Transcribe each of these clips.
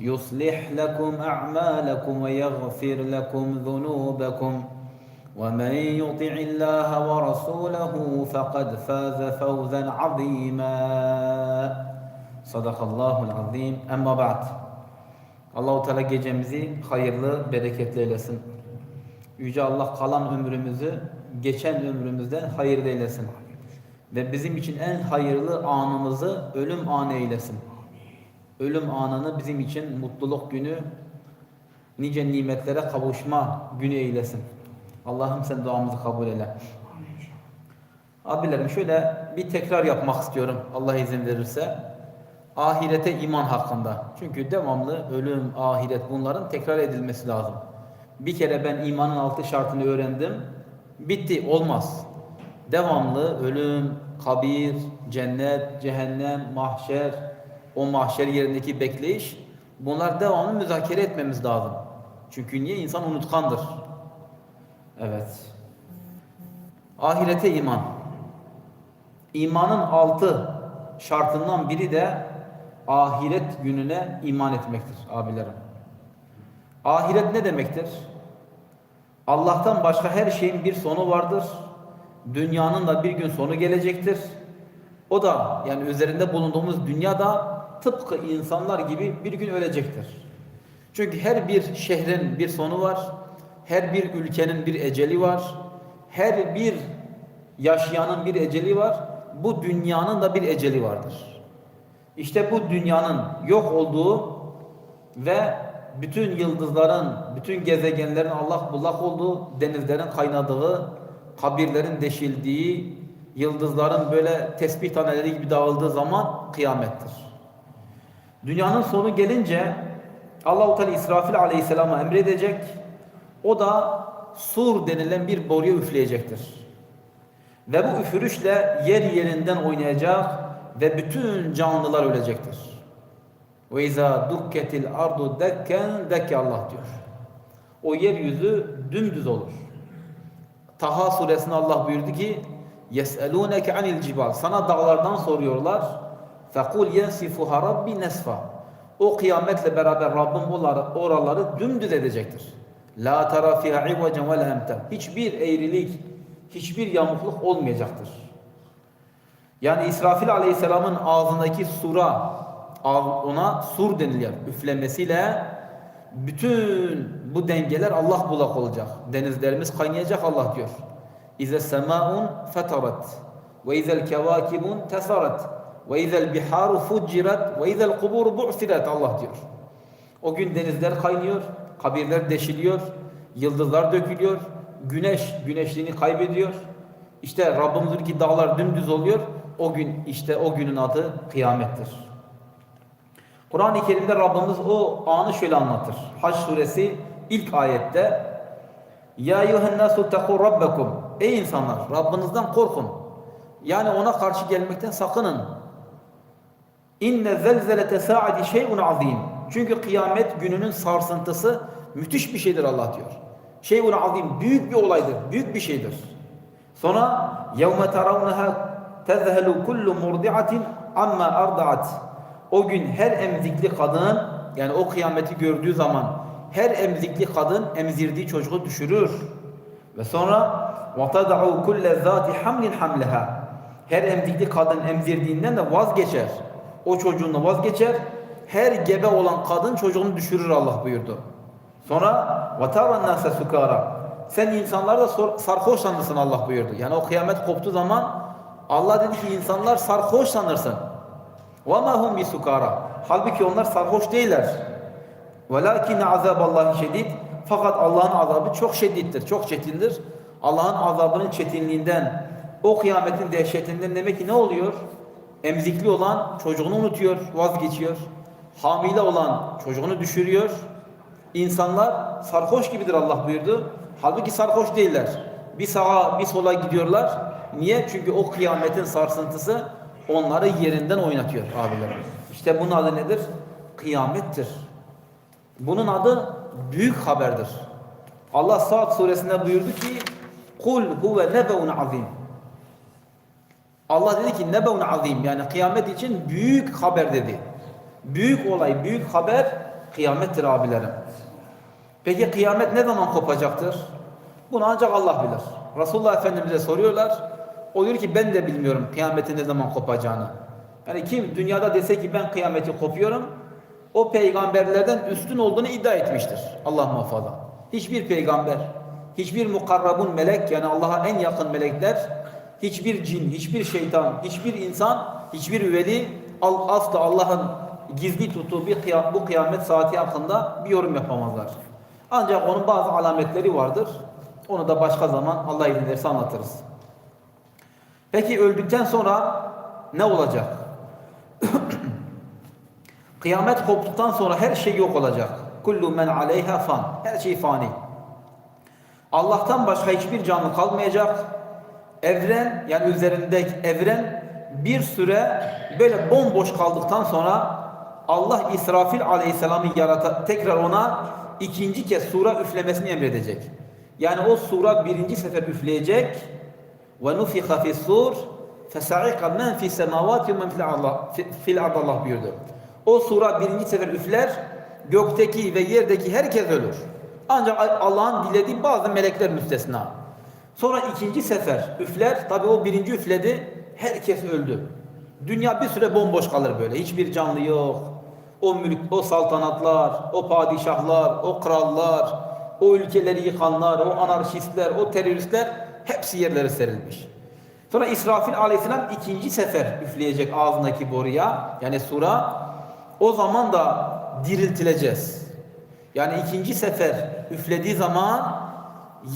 يصلح لكم أعمالكم ويغفر لكم ذنوبكم ومن يطع الله ورسوله فقد فاز فوزا عظيما صدق الله العظيم أما بعد Allahu Teala gecemizi hayırlı, bereketli eylesin. Yüce Allah kalan ömrümüzü geçen ömrümüzden hayırlı eylesin. Ve bizim için en hayırlı anımızı ölüm anı eylesin. Ölüm anını bizim için mutluluk günü, nice nimetlere kavuşma günü eylesin. Allah'ım sen duamızı kabul eyle. Abilerim şöyle bir tekrar yapmak istiyorum Allah izin verirse. Ahirete iman hakkında. Çünkü devamlı ölüm, ahiret bunların tekrar edilmesi lazım. Bir kere ben imanın altı şartını öğrendim. Bitti, olmaz. Devamlı ölüm, kabir, cennet, cehennem, mahşer, o mahşer yerindeki bekleyiş bunlar devamlı müzakere etmemiz lazım. Çünkü niye? insan unutkandır. Evet. Ahirete iman. İmanın altı şartından biri de ahiret gününe iman etmektir abilerim. Ahiret ne demektir? Allah'tan başka her şeyin bir sonu vardır. Dünyanın da bir gün sonu gelecektir. O da yani üzerinde bulunduğumuz dünyada tıpkı insanlar gibi bir gün ölecektir. Çünkü her bir şehrin bir sonu var. Her bir ülkenin bir eceli var. Her bir yaşayanın bir eceli var. Bu dünyanın da bir eceli vardır. İşte bu dünyanın yok olduğu ve bütün yıldızların, bütün gezegenlerin Allah bullak olduğu, denizlerin kaynadığı, kabirlerin deşildiği, yıldızların böyle tesbih taneleri gibi dağıldığı zaman kıyamettir. Dünyanın sonu gelince Allahu Teala İsrafil Aleyhisselam'a emredecek. O da sur denilen bir boruya üfleyecektir. Ve bu üfürüşle yer yerinden oynayacak ve bütün canlılar ölecektir. Ve izâ dukketil ardu dekken dekke Allah diyor. O yeryüzü dümdüz olur. Taha suresinde Allah buyurdu ki يَسْأَلُونَكَ عَنِ الْجِبَالِ Sana dağlardan soruyorlar. فَقُلْ يَنْسِفُهَا رَبِّ نَسْفًا O kıyametle beraber Rabbim oraları, oraları dümdüz edecektir. La tara fiha ivacan ve la Hiçbir eğrilik, hiçbir yamukluk olmayacaktır. Yani İsrafil Aleyhisselam'ın ağzındaki sura, ona sur deniliyor. Üflemesiyle bütün bu dengeler Allah bulak olacak. Denizlerimiz kaynayacak Allah diyor. İze semaun fetarat ve izel kevakibun tesarat ve izel biharu fucirat ve izel kuburu bu'sirat Allah diyor. O gün denizler kaynıyor, kabirler deşiliyor, yıldızlar dökülüyor, güneş güneşliğini kaybediyor. İşte Rabbimiz diyor ki dağlar dümdüz oluyor. O gün işte o günün adı kıyamettir. Kur'an-ı Kerim'de Rabbimiz o anı şöyle anlatır. Hac suresi ilk ayette Ya eyyühennâsû tekû rabbekum Ey insanlar Rabbinizden korkun. Yani ona karşı gelmekten sakının. İnne zelzelete sa'ati şey'un azim. Çünkü kıyamet gününün sarsıntısı müthiş bir şeydir Allah diyor. Şey'un azim büyük bir olaydır, büyük bir şeydir. Sonra yevme teravneha tezhelu kullu murdi'atin amma arda'at. O gün her emzikli kadın yani o kıyameti gördüğü zaman her emzikli kadın emzirdiği çocuğu düşürür. Ve sonra وَتَدَعُوا كُلَّ ذَاتِ حَمْلٍ حَمْلَهَا Her emzikli kadın emzirdiğinden de vazgeçer. O çocuğunu vazgeçer. Her gebe olan kadın çocuğunu düşürür Allah buyurdu. Sonra وَتَرَى النَّاسَ سُكَارًا Sen insanlar da sor- sarhoş sanırsın Allah buyurdu. Yani o kıyamet koptuğu zaman Allah dedi ki insanlar sarhoş sanırsın. وَمَا هُمْ بِسُكَارَى Halbuki onlar sarhoş değiller. وَلَاكِنَّ عَذَابَ اللّٰهِ şedid Fakat Allah'ın azabı çok şiddettir, çok çetindir. Allah'ın azabının çetinliğinden, o kıyametin dehşetinden demek ki ne oluyor? Emzikli olan çocuğunu unutuyor, vazgeçiyor. Hamile olan çocuğunu düşürüyor. İnsanlar sarhoş gibidir Allah buyurdu. Halbuki sarhoş değiller. Bir sağa bir sola gidiyorlar. Niye? Çünkü o kıyametin sarsıntısı onları yerinden oynatıyor abilerim. İşte bunun adı nedir? Kıyamettir. Bunun adı büyük haberdir. Allah Saat suresinde buyurdu ki Kul huve nebeun azim. Allah dedi ki nebeun azim yani kıyamet için büyük haber dedi. Büyük olay, büyük haber kıyamettir abilerim. Peki kıyamet ne zaman kopacaktır? Bunu ancak Allah bilir. Resulullah Efendimiz'e soruyorlar. O diyor ki ben de bilmiyorum kıyametin ne zaman kopacağını. Yani kim dünyada dese ki ben kıyameti kopuyorum, o peygamberlerden üstün olduğunu iddia etmiştir. Allah muhafaza. Hiçbir peygamber, hiçbir mukarrabun melek yani Allah'a en yakın melekler, hiçbir cin, hiçbir şeytan, hiçbir insan, hiçbir veli asla Allah'ın gizli tuttuğu bir kıya- bu kıyamet saati hakkında bir yorum yapamazlar. Ancak onun bazı alametleri vardır. Onu da başka zaman Allah izin verirse anlatırız. Peki öldükten sonra ne olacak? Kıyamet koptuktan sonra her şey yok olacak. Kullu men aleyha fan. Her şey fani. Allah'tan başka hiçbir canlı kalmayacak. Evren yani üzerindeki evren bir süre böyle bomboş kaldıktan sonra Allah İsrafil aleyhisselamı yarata tekrar ona ikinci kez sura üflemesini emredecek. Yani o sura birinci sefer üfleyecek ve nufiha fis sur fesaika men fi semavati men fil Allah buyurdu. O sura birinci sefer üfler gökteki ve yerdeki herkes ölür. Ancak Allah'ın dilediği bazı melekler müstesna. Sonra ikinci sefer üfler. Tabi o birinci üfledi. Herkes öldü. Dünya bir süre bomboş kalır böyle. Hiçbir canlı yok. O mülk, o saltanatlar, o padişahlar, o krallar, o ülkeleri yıkanlar, o anarşistler, o teröristler hepsi yerlere serilmiş. Sonra İsrafil aleyhisselam ikinci sefer üfleyecek ağzındaki boruya yani sura. O zaman da diriltileceğiz. Yani ikinci sefer üflediği zaman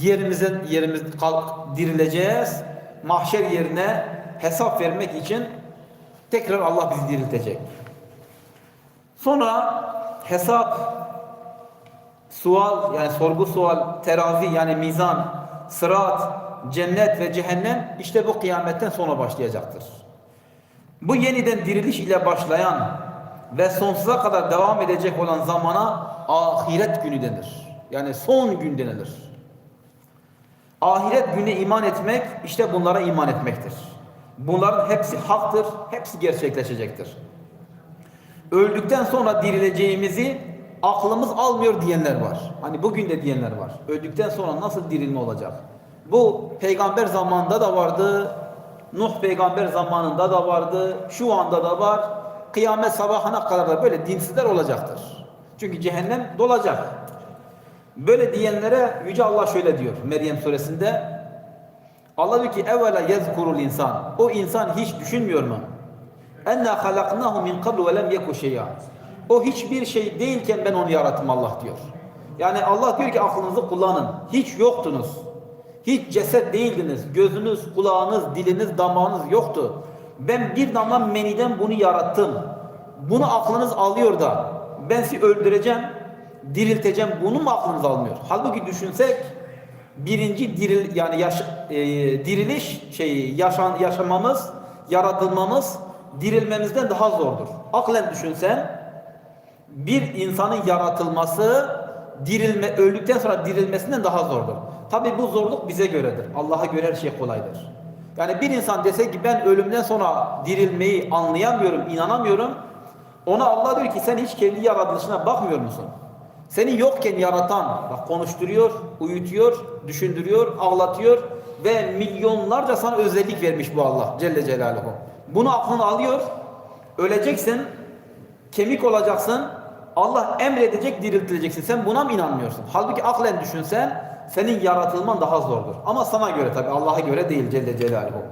yerimize yerimiz kalk dirileceğiz. Mahşer yerine hesap vermek için tekrar Allah bizi diriltecek. Sonra hesap, sual yani sorgu sual, terazi yani mizan, sırat, cennet ve cehennem işte bu kıyametten sonra başlayacaktır. Bu yeniden diriliş ile başlayan ve sonsuza kadar devam edecek olan zamana ahiret günü denir. Yani son gün denilir. Ahiret günü iman etmek işte bunlara iman etmektir. Bunların hepsi haktır, hepsi gerçekleşecektir. Öldükten sonra dirileceğimizi aklımız almıyor diyenler var. Hani bugün de diyenler var. Öldükten sonra nasıl dirilme olacak? Bu peygamber zamanında da vardı. Nuh peygamber zamanında da vardı. Şu anda da var. Kıyamet sabahına kadar da böyle dinsizler olacaktır. Çünkü cehennem dolacak. Böyle diyenlere Yüce Allah şöyle diyor Meryem suresinde. Allah diyor ki evvela yezkurul insan. O insan hiç düşünmüyor mu? Enna halaknahu min qablu ve lem yeku şey'a. O hiçbir şey değilken ben onu yarattım Allah diyor. Yani Allah diyor ki aklınızı kullanın. Hiç yoktunuz. Hiç ceset değildiniz. Gözünüz, kulağınız, diliniz, damağınız yoktu. Ben bir damla meniden bunu yarattım. Bunu aklınız alıyor da ben sizi öldüreceğim, dirilteceğim. Bunu mu aklınız almıyor? Halbuki düşünsek birinci diril yani yaş, e, diriliş şeyi yaşan yaşamamız, yaratılmamız dirilmemizden daha zordur. Aklen düşünsen bir insanın yaratılması dirilme öldükten sonra dirilmesinden daha zordur. Tabi bu zorluk bize göredir. Allah'a göre her şey kolaydır. Yani bir insan dese ki ben ölümden sonra dirilmeyi anlayamıyorum, inanamıyorum. Ona Allah diyor ki sen hiç kendi yaratılışına bakmıyor musun? Seni yokken yaratan, bak konuşturuyor, uyutuyor, düşündürüyor, ağlatıyor ve milyonlarca sana özellik vermiş bu Allah Celle Celaluhu. Bunu aklına alıyor, öleceksin, kemik olacaksın, Allah emredecek, diriltileceksin. Sen buna mı inanmıyorsun? Halbuki aklen düşünsen senin yaratılman daha zordur. Ama sana göre tabi Allah'a göre değil Celle Celaluhu.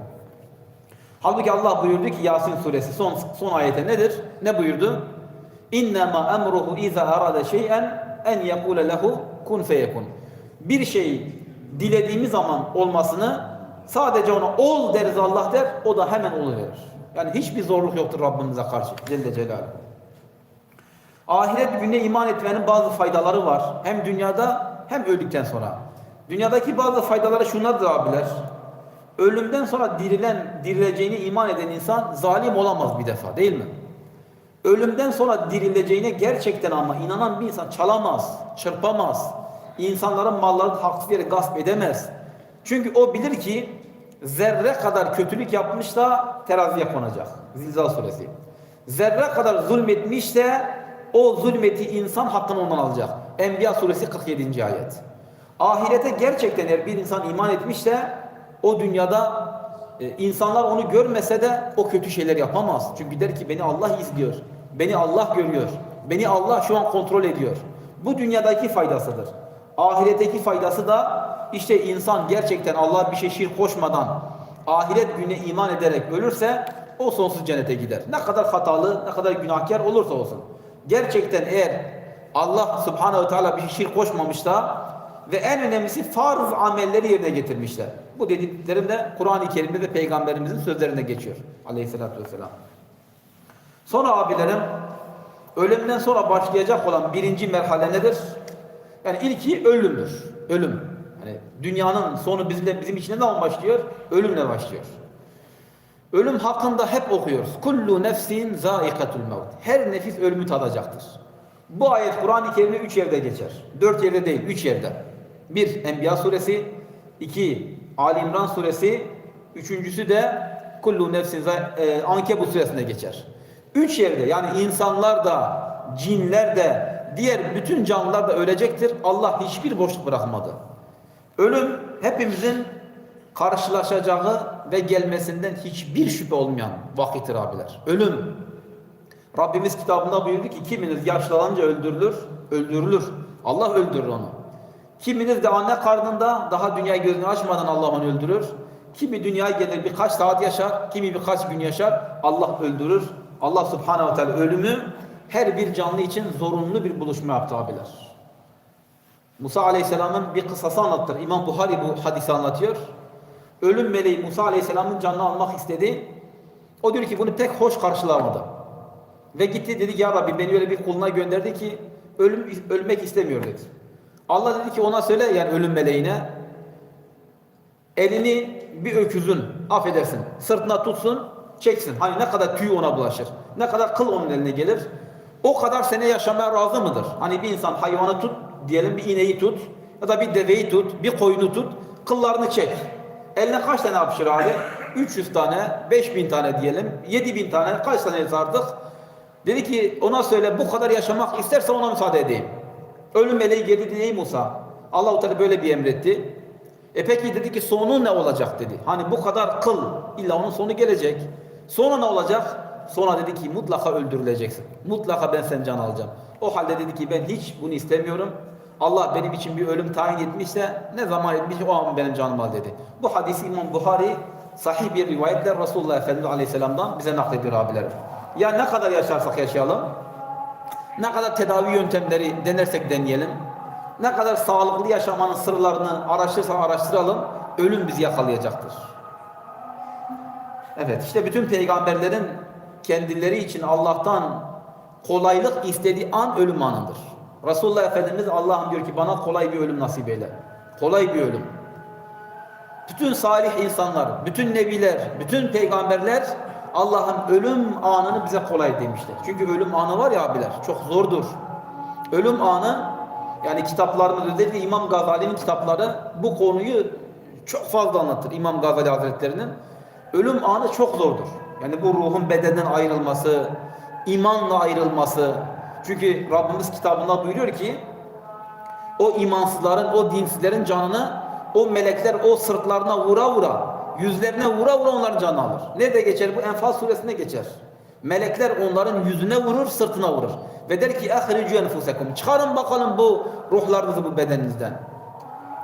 Halbuki Allah buyurdu ki Yasin suresi son son ayete nedir? Ne buyurdu? İnnemâ emruhu izâ arada şey'en en yekûle lehu kun feyekun. Bir şey dilediğimiz zaman olmasını sadece ona ol deriz Allah der, o da hemen oluverir. Yani hiçbir zorluk yoktur Rabbimize karşı Celle Celaluhu. Ahiret gününe iman etmenin bazı faydaları var. Hem dünyada hem öldükten sonra. Dünyadaki bazı faydaları şunlardır abiler. Ölümden sonra dirilen, dirileceğine iman eden insan zalim olamaz bir defa değil mi? Ölümden sonra dirileceğine gerçekten ama inanan bir insan çalamaz, çırpamaz. İnsanların mallarını haksız yere gasp edemez. Çünkü o bilir ki zerre kadar kötülük yapmış da teraziye konacak. Zilzal suresi. Zerre kadar zulmetmiş de o zulmeti insan hakkını ondan alacak. Enbiya suresi 47. ayet. Ahirete gerçekten eğer bir insan iman etmiş de o dünyada e, insanlar onu görmese de o kötü şeyler yapamaz. Çünkü der ki beni Allah izliyor. Beni Allah görüyor. Beni Allah şu an kontrol ediyor. Bu dünyadaki faydasıdır. Ahiretteki faydası da işte insan gerçekten Allah'a bir şey şirk koşmadan ahiret gününe iman ederek ölürse o sonsuz cennete gider. Ne kadar hatalı, ne kadar günahkar olursa olsun. Gerçekten eğer Allah subhanehu ve teala bir şey şirk koşmamış da ve en önemlisi farz amelleri yerine getirmişler. Bu dediklerim de Kur'an-ı Kerim'de ve Peygamberimizin sözlerinde geçiyor. Aleyhissalatü vesselam. Sonra abilerim, ölümden sonra başlayacak olan birinci merhale nedir? Yani ilki ölümdür. Ölüm. Yani dünyanın sonu bizle, bizim için ne zaman başlıyor? Ölümle başlıyor. Ölüm hakkında hep okuyoruz. Kullu nefsin zaikatul mevt. Her nefis ölümü tadacaktır. Bu ayet Kur'an-ı Kerim'de üç yerde geçer. Dört yerde değil, üç yerde. Bir, Enbiya suresi. iki Ali İmran suresi. Üçüncüsü de Kullu nefsin e, Ankebut suresinde geçer. Üç yerde yani insanlar da, cinler de, diğer bütün canlılar da ölecektir. Allah hiçbir boşluk bırakmadı. Ölüm hepimizin karşılaşacağı ve gelmesinden hiçbir şüphe olmayan vakittir abiler. Ölüm. Rabbimiz kitabında buyurdu ki kiminiz yaşlanınca öldürülür, öldürülür. Allah öldürür onu. Kiminiz de anne karnında daha dünya gözünü açmadan Allah onu öldürür. Kimi dünyaya gelir birkaç saat yaşar, kimi birkaç gün yaşar. Allah öldürür. Allah subhanehu ve teala ölümü her bir canlı için zorunlu bir buluşma yaptı abiler. Musa aleyhisselamın bir kısası anlattır. İmam Buhari bu hadisi anlatıyor. Ölüm meleği Musa aleyhisselamın canını almak istedi. O diyor ki bunu pek hoş karşılamadı. Ve gitti dedi ki ya Rabbi beni öyle bir kuluna gönderdi ki ölüm ölmek istemiyor dedi. Allah dedi ki ona söyle yani ölüm meleğine elini bir öküzün affedersin sırtına tutsun çeksin. Hani ne kadar tüy ona bulaşır. Ne kadar kıl onun eline gelir. O kadar sene yaşamaya razı mıdır? Hani bir insan hayvanı tut diyelim bir ineği tut ya da bir deveyi tut bir koyunu tut kıllarını çek. Eline kaç tane yapışır abi? 300 tane, 5000 tane diyelim, 7000 tane, kaç tane artık? Dedi ki ona söyle bu kadar yaşamak isterse ona müsaade edeyim. Ölüm meleği geldi ey Musa. Allah-u Teala böyle bir emretti. E peki dedi ki sonu ne olacak dedi. Hani bu kadar kıl illa onun sonu gelecek. Sonra ne olacak? Sonra dedi ki mutlaka öldürüleceksin. Mutlaka ben sen can alacağım. O halde dedi ki ben hiç bunu istemiyorum. Allah benim için bir ölüm tayin etmişse ne zaman etmiş o an benim canım al dedi. Bu hadisi İmam Buhari sahih bir rivayetle Resulullah Efendimiz Aleyhisselam'dan bize naklediyor abilerim. Ya ne kadar yaşarsak yaşayalım, ne kadar tedavi yöntemleri denersek deneyelim, ne kadar sağlıklı yaşamanın sırlarını araştırırsak araştıralım, ölüm bizi yakalayacaktır. Evet işte bütün peygamberlerin kendileri için Allah'tan kolaylık istediği an ölüm anıdır. Resulullah Efendimiz Allah'ım diyor ki bana kolay bir ölüm nasip eyle. Kolay bir ölüm. Bütün salih insanlar, bütün nebiler, bütün peygamberler Allah'ın ölüm anını bize kolay demişler. Çünkü ölüm anı var ya abiler çok zordur. Ölüm anı yani kitaplarımız özellikle İmam Gazali'nin kitapları bu konuyu çok fazla anlatır İmam Gazali Hazretleri'nin. Ölüm anı çok zordur. Yani bu ruhun bedenden ayrılması, imanla ayrılması. Çünkü Rabbimiz kitabında buyuruyor ki o imansızların, o dinsizlerin canını o melekler o sırtlarına vura vura, yüzlerine vura vura onların canını alır. Nerede geçer bu? Enfal suresinde geçer. Melekler onların yüzüne vurur, sırtına vurur. Ve der ki اَخْرِجُوا enfusekum. Çıkarın bakalım bu ruhlarınızı bu bedeninizden.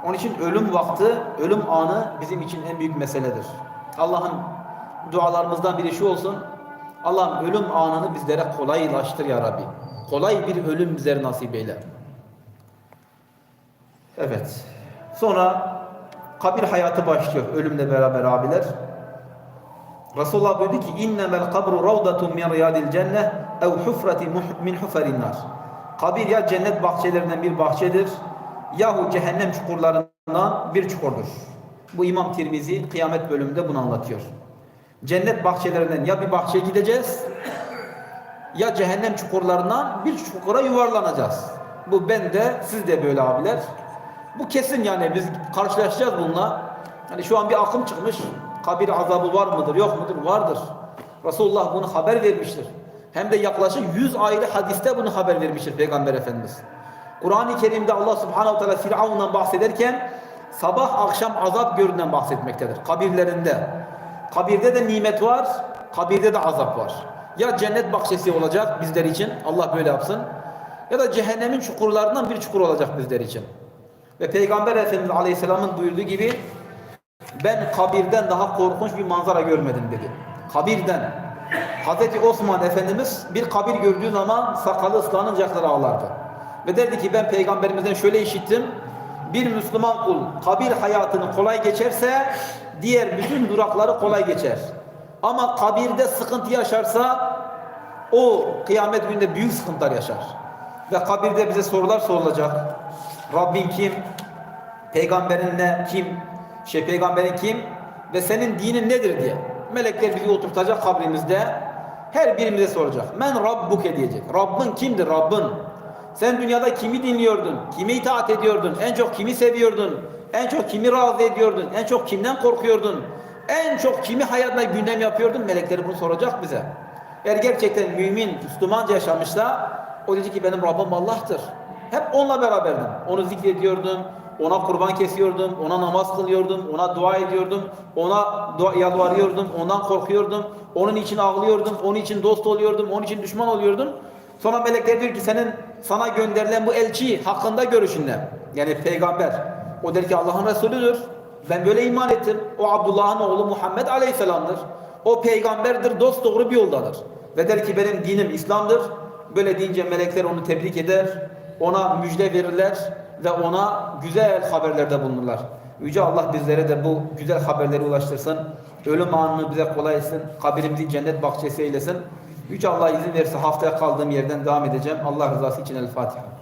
Onun için ölüm vakti, ölüm anı bizim için en büyük meseledir. Allah'ın dualarımızdan biri şu olsun. Allah'ım ölüm anını bizlere kolaylaştır ya Rabbi. Kolay bir ölüm bizlere nasip eyle. Evet. Sonra kabir hayatı başlıyor ölümle beraber abiler. Resulullah buyurdu ki innemel kabru ravdatun min riyadil cennet ev hufrati min huferin nar. Kabir ya cennet bahçelerinden bir bahçedir yahu cehennem çukurlarından bir çukurdur. Bu İmam Tirmizi kıyamet bölümünde bunu anlatıyor. Cennet bahçelerinden ya bir bahçeye gideceğiz ya cehennem çukurlarından bir çukura yuvarlanacağız. Bu ben de siz de böyle abiler. Bu kesin yani biz karşılaşacağız bununla. Hani şu an bir akım çıkmış. Kabir azabı var mıdır yok mudur? Vardır. Resulullah bunu haber vermiştir. Hem de yaklaşık 100 ayrı hadiste bunu haber vermiştir Peygamber Efendimiz. Kur'an-ı Kerim'de Allah Subhanahu Teala Firavun'dan bahsederken sabah akşam azap gördüğünden bahsetmektedir. Kabirlerinde. Kabirde de nimet var, kabirde de azap var. Ya cennet bahçesi olacak bizler için, Allah böyle yapsın. Ya da cehennemin çukurlarından bir çukur olacak bizler için. Ve Peygamber Efendimiz Aleyhisselam'ın buyurduğu gibi ben kabirden daha korkunç bir manzara görmedim dedi. Kabirden. Hazreti Osman Efendimiz bir kabir gördüğü zaman sakalı ıslanıncakları ağlardı. Ve derdi ki ben peygamberimizden şöyle işittim. Bir Müslüman kul kabir hayatını kolay geçerse diğer bütün durakları kolay geçer. Ama kabirde sıkıntı yaşarsa o kıyamet gününde büyük sıkıntılar yaşar. Ve kabirde bize sorular sorulacak. Rabbin kim? Peygamberin ne? Kim? Şey peygamberin kim? Ve senin dinin nedir diye. Melekler bizi oturtacak kabrimizde. Her birimize soracak. Men Rabbuke diyecek. Rabbin kimdir Rabbin? Sen dünyada kimi dinliyordun? Kimi itaat ediyordun? En çok kimi seviyordun? En çok kimi razı ediyordun? En çok kimden korkuyordun? En çok kimi hayatına gündem yapıyordun? Melekleri bunu soracak bize. Eğer gerçekten mümin, Müslümanca yaşamışsa o diyecek ki benim Rabbim Allah'tır. Hep onunla beraberdim. Onu zikrediyordum, ona kurban kesiyordum, ona namaz kılıyordum, ona dua ediyordum, ona dua, yalvarıyordum, ondan korkuyordum, onun için ağlıyordum, onun için dost oluyordum, onun için düşman oluyordum. Sonra melekler diyor ki senin sana gönderilen bu elçi hakkında görüşün ne? Yani peygamber. O der ki Allah'ın Resulüdür. Ben böyle iman ettim. O Abdullah'ın oğlu Muhammed Aleyhisselam'dır. O peygamberdir, dost doğru bir yoldadır. Ve der ki benim dinim İslam'dır. Böyle deyince melekler onu tebrik eder, ona müjde verirler ve ona güzel haberlerde bulunurlar. Yüce Allah bizlere de bu güzel haberleri ulaştırsın. Ölüm anını bize kolay etsin. Kabirimizi cennet bahçesi eylesin. Yüce Allah izin verirse haftaya kaldığım yerden devam edeceğim. Allah rızası için El Fatiha.